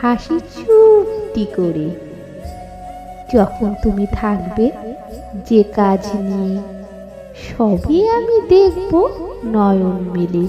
হাসি চুপটি করে। যখন তুমি থাকবে, যে কাজ নিয়ে সবই আমি দেখব নয়ন মেলে।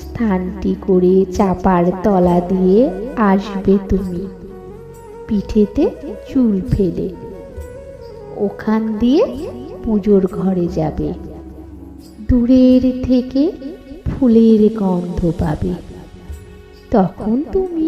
স্থানটি করে চাপার তলা দিয়ে আসবে তুমি। পিঠেতে চুল ফেলে। ওখান দিয়ে পুজোর ঘরে যাবে। দূরের থেকে ফুলের গন্ধ পাবে। তখন তুমি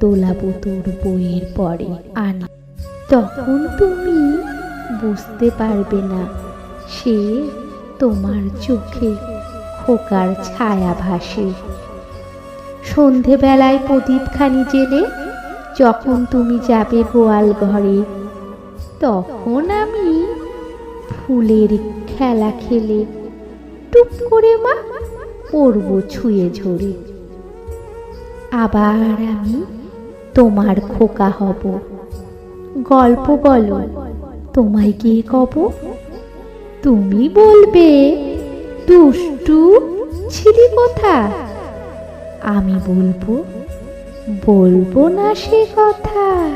দোলাবো তোর বইয়ের পরে আনি। তখন তুমি বুঝতে পারবে না, সে তোমার চোখে খোকার ছায়া ভাসে। সন্ধেবেলায় প্রদীপখানি জেলে যখন তুমি যাবে গোয়াল ঘরে, তখন আমি ফুলের খেলা খেলে টুপ করে মা পড়ব ছুঁয়ে ঝরে। আবার আমি তোমার খোকা হব। গল্প বলো, তোমায় গিয়ে কব? তুমি বলবে, দুষ্টু ছিলি কথা আমি বলব বলব না সে কথা।